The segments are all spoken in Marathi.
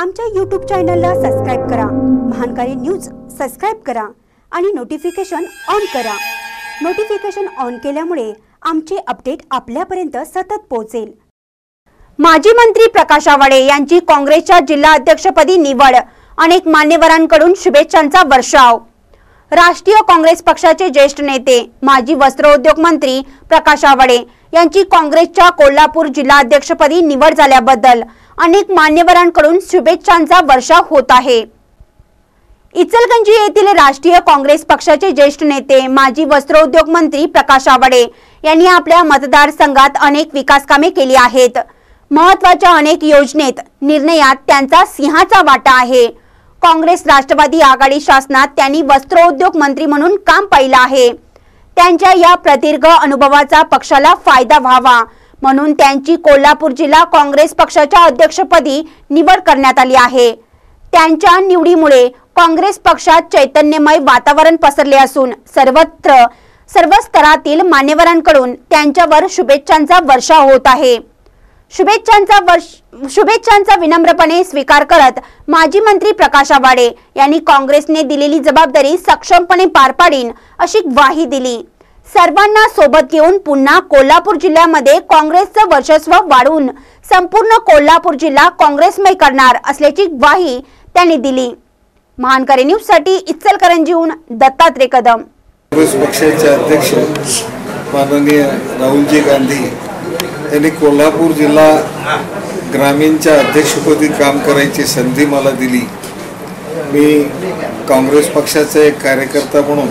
आमच्या यूट्यूब चॅनलला सबस्क्राईब करा. महानकारी न्यूज सबस्क्राईब करा आणि नोटिफिकेशन ऑन करा. नोटिफिकेशन ऑन केल्यामुळे आमचे अपडेट आपल्यापर्यंत सतत पोहोचेल. माजी मंत्री प्रकाश आवाडे यांची काँग्रेसच्या जिल्हा अध्यक्षपदी निवड. अनेक मान्यवरांकडून शुभेच्छांचा वर्षाव. राष्ट्रीय काँग्रेस पक्षाचे ज्येष्ठ नेते माजी वस्त्रोद्योग मंत्री प्रकाश आवाडे यांची काँग्रेसच्या कोल्हापूर जिल्हाध्यक्षपदी निवड झाल्याबद्दल अनेक मान्यवरांकडून शुभेच्छांचा वर्षाव होत आहे. इचलगंजी येथील राष्ट्रीय काँग्रेस पक्षाचे ज्येष्ठ नेते माजी वस्त्रोद्योग मंत्री प्रकाश आवाडे यांनी आपल्या मतदारसंघात अनेक विकासकामे केली आहेत. महत्त्वाच्या अनेक योजनेत निर्णयात त्यांचा सिंहाचा वाटा आहे. काँग्रेस राष्ट्रवादी आघाडी शासनात त्यांनी वस्त्रोद्योग मंत्री म्हणून काम पाहिलं आहे. त्यांच्या या प्रदीर्घ अनुभवाचा पक्षाला फायदा व्हावा. म्हणून त्यांची कोल्हापूर जिल्हा काँग्रेस पक्षाच्या अध्यक्षपदी निवड करण्यात आली आहे. त्यांच्या निवडीमुळे काँग्रेस पक्षात चैतन्यमय वातावरण पसरले असून सर्वत्र सर्व स्तरातील मान्यवरांकडून त्यांच्यावर शुभेच्छांचा वर्षाव होत आहे. शुभेच्छांचा वर्ष शुभेच्छांचा विनम्रपणे स्वीकार करत माजी मंत्री प्रकाश आवाडे यांनी काँग्रेसने दिलेली जबाबदारी सक्षमपणे पार पाडीन अशी ग्वाही दिली. सर्वांना सोबत घेऊन पुन्हा कोल्हापूर जिल्ह्यामध्ये काँग्रेसचं वर्चस्व वाढवून संपूर्ण कोल्हापूर जिल्हा काँग्रेसमय करणार असल्याची ग्वाही त्यांनी दिली. महानकरी न्यूजसाठी इचलकरंजीहून दत्तात्रय कदम. काँग्रेस पक्षाचे अध्यक्ष माननीय राहुलजी गांधी यांनी कोल्हापूर जिल्हा ग्रामीणच्या अध्यक्षपदी काम करायची संधी मला दिली. मी काँग्रेस पक्षाचा एक कार्यकर्ता म्हणून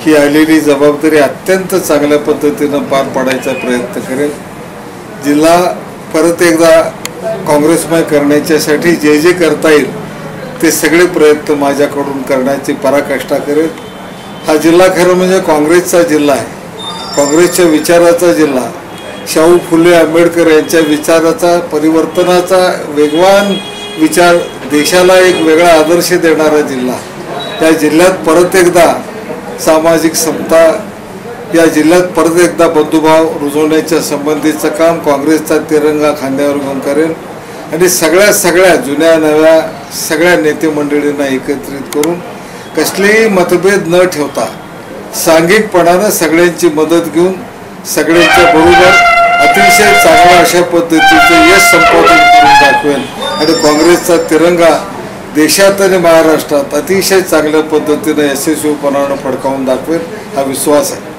ही आलेली जबाबदारी अत्यंत चांगल्या पद्धतीनं पार पाडायचा प्रयत्न करेन. जिल्हा परत एकदा काँग्रेसमय करण्याच्यासाठी जे जे करता येईल ते सगळे प्रयत्न माझ्याकडून करण्याची पराकाष्ठा करेल हा जिल्हा खरं म्हणजे काँग्रेसचा जिल्हा आहे. काँग्रेसच्या विचाराचा जिल्हा. शाहू फुले आंबेडकर यांच्या विचाराचा परिवर्तनाचा वेगवान विचार देशाला एक वेगळा आदर्श देणारा जिल्हा. त्या जिल्ह्यात परत एकदा सामाजिक समता या जिल्ह्यात परत एकदा बंधुभाव रुजवण्याच्या संबंधीचं काम काँग्रेसचा तिरंगा खांद्यावर घेऊन करेल आणि सगळ्या सगळ्या जुन्या नव्या सगळ्या नेते मंडळींना एकत्रित करून कसलेही मतभेद न ठेवता सांघिकपणानं सगळ्यांची मदत घेऊन सगळ्यांच्या बरोबर अतिशय चांगल्या अशा पद्धतीचं यश संपादन करून दाखवेल. आणि काँग्रेसचा तिरंगा देशात आणि महाराष्ट्रात अतिशय चांगल्या पद्धतीनं यशस्वीपणानं फडकावून दाखवेल हा विश्वास आहे.